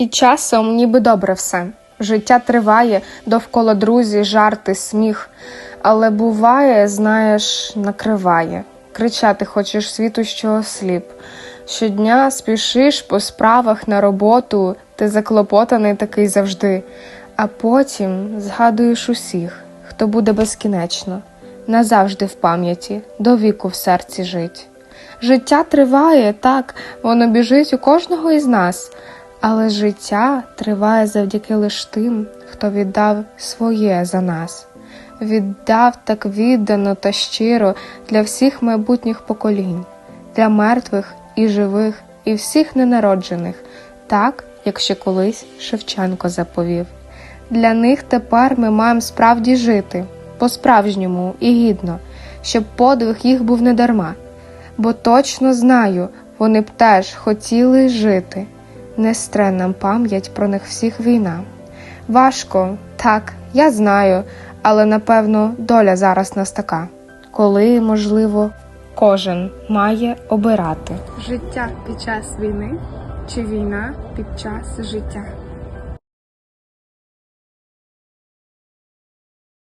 І часом ніби добре все. Життя триває, довкола друзі, жарти, сміх. Але буває, знаєш, накриває. Кричати хочеш світу, що осліп. Щодня спішиш по справах на роботу, ти заклопотаний такий завжди. А потім згадуєш усіх, хто буде безкінечно, назавжди в пам'яті, до віку в серці жить. Життя триває, так, воно біжить у кожного із нас, але життя триває завдяки лиш тим, хто віддав своє за нас, віддав так віддано та щиро для всіх майбутніх поколінь, для мертвих і живих, і всіх ненароджених, так, як ще колись Шевченко заповів. Для них тепер ми маємо справді жити по-справжньому і гідно, щоб подвиг їх був не дарма. Бо точно знаю, вони б теж хотіли жити. Не стре нам пам'ять про них всіх війна. Важко, так, я знаю, але напевно доля зараз нас така, коли, можливо, кожен має обирати. Життя під час війни чи війна під час життя.